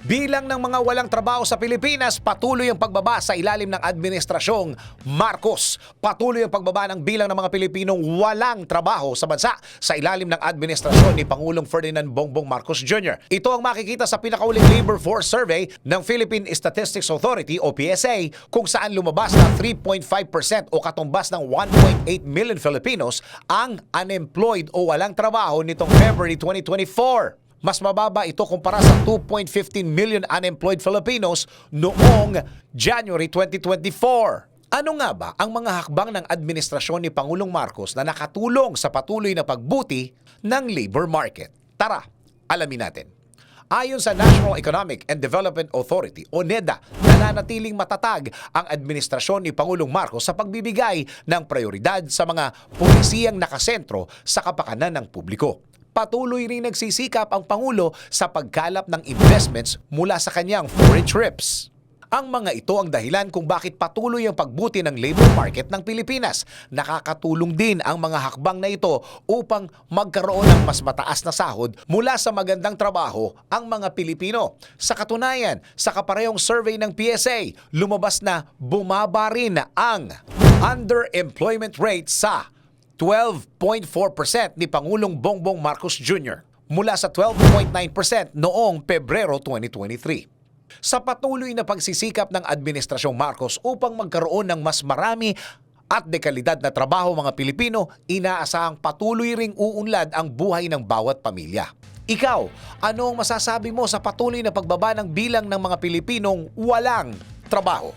Bilang ng mga walang trabaho sa Pilipinas, patuloy ang pagbaba sa ilalim ng administrasyong Marcos. Patuloy ang pagbaba ng bilang ng mga Pilipinong walang trabaho sa bansa sa ilalim ng administrasyon ni Pangulong Ferdinand Bongbong Marcos Jr. Ito ang makikita sa pinakauling labor force survey ng Philippine Statistics Authority o PSA kung saan lumabas na 3.5% o katumbas ng 1.8 million Filipinos ang unemployed o walang trabaho nitong February 2024. Mas mababa ito kumpara sa 2.15 million unemployed Filipinos noong January 2024. Ano nga ba ang mga hakbang ng administrasyon ni Pangulong Marcos na nakatulong sa patuloy na pagbuti ng labor market? Tara, alamin natin. Ayon sa National Economic and Development Authority o NEDA, nananatiling matatag ang administrasyon ni Pangulong Marcos sa pagbibigay ng prioridad sa mga polisiyang nakasentro sa kapakanan ng publiko. Patuloy rin nagsisikap ang Pangulo sa pagkalap ng investments mula sa kanyang foreign trips. Ang mga ito ang dahilan kung bakit patuloy ang pagbuti ng labor market ng Pilipinas. Nakakatulong din ang mga hakbang na ito upang magkaroon ng mas mataas na sahod mula sa magandang trabaho ang mga Pilipino. Sa katunayan, sa kaparehong survey ng PSA, lumabas na bumaba rin ang underemployment rate sa 12.4% ni Pangulong Bongbong Marcos Jr. mula sa 12.9% noong Pebrero 2023 sa patuloy na pagsisikap ng Administrasyong Marcos upang magkaroon ng mas marami at dekalidad na trabaho mga Pilipino, inaasahang patuloy ring uunlad ang buhay ng bawat pamilya. Ikaw, ano ang masasabi mo sa patuloy na pagbaba ng bilang ng mga Pilipinong walang trabaho?